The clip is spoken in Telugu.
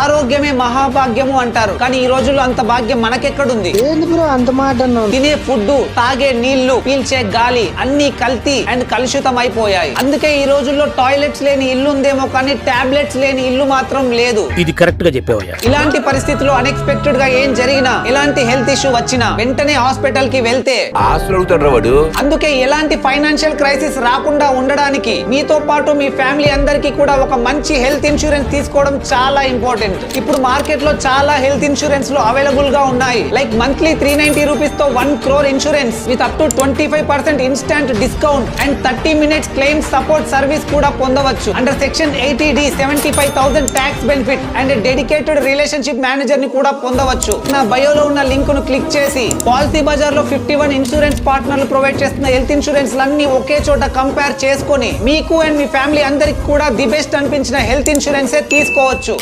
ఆరోగ్యమే మహాభాగ్యము అంటారు. కానీ ఈ రోజుల్లో అంత భాగ్యం మనకెక్కడుంది? ఏంది బ్రో అంత మాట అన్నావు? తినే ఫుడ్ తాగే నీళ్ళు పీల్చే గాలి అన్ని కల్తీ అండ్ కలుషితం అయిపోయాయి అందుకే ఈ రోజుల్లో టాయిలెట్స్ లేని ఇల్లు ఉందేమో కానీ టాబ్లెట్స్ లేని ఇల్లు మాత్రం లేదు. ఇది కరెక్ట్గా చెప్పావయ్యా ఇలాంటి పరిస్థితుల్లో అన్ఎక్స్పెక్టెడ్గా ఏం జరిగినా ఎలాంటి హెల్త్ ఇష్యూ వచ్చినా వెంటనే హాస్పిటల్కి వెళ్తే. ఆస్తులు అడుగుతాడు వాడు అందుకే ఎలాంటి ఫైనాన్షియల్ క్రైసిస్ రాకుండా ఉండడానికి మీతో పాటు మీ ఫ్యామిలీ అందరికీ కూడా ఒక మంచి హెల్త్ ఇన్సూరెన్స్ తీసుకోవడం చాలా ఇంపార్టెంట్ ఇప్పుడు మార్కెట్లో చాలా హెల్త్ ఇన్సూరెన్స్లో అవైలబుల్గా ఉన్నాయి. Like monthly three ninety రూపీస్తో one crore insurance with up to twenty five percent instant discount and thirty minutes claim support service కూడా పొందవచ్చు. Under section eighty D seventy five thousand tax benefit and dedicated relationship మేనేజర్ని కూడా పొందవచ్చు. నా బయోలో ఉన్న లింక్ను క్లిక్ చేసి పాలసీ బజార్లో ఫిఫ్టీ వన్ ఇన్సూరెన్స్ పార్ట్నర్లు ప్రొవైడ్ చేస్తున్న హెల్త్ ఇన్సూరెన్స్ అన్ని ఒకే చోట కంపేర్ చేసుకొని మీకు అండ్ మీ ఫ్యామిలీ అందరికి కూడా ది బెస్ట్ అనిపించిన హెల్త్ ఇన్సూరెన్సే తీసుకోవచ్చు.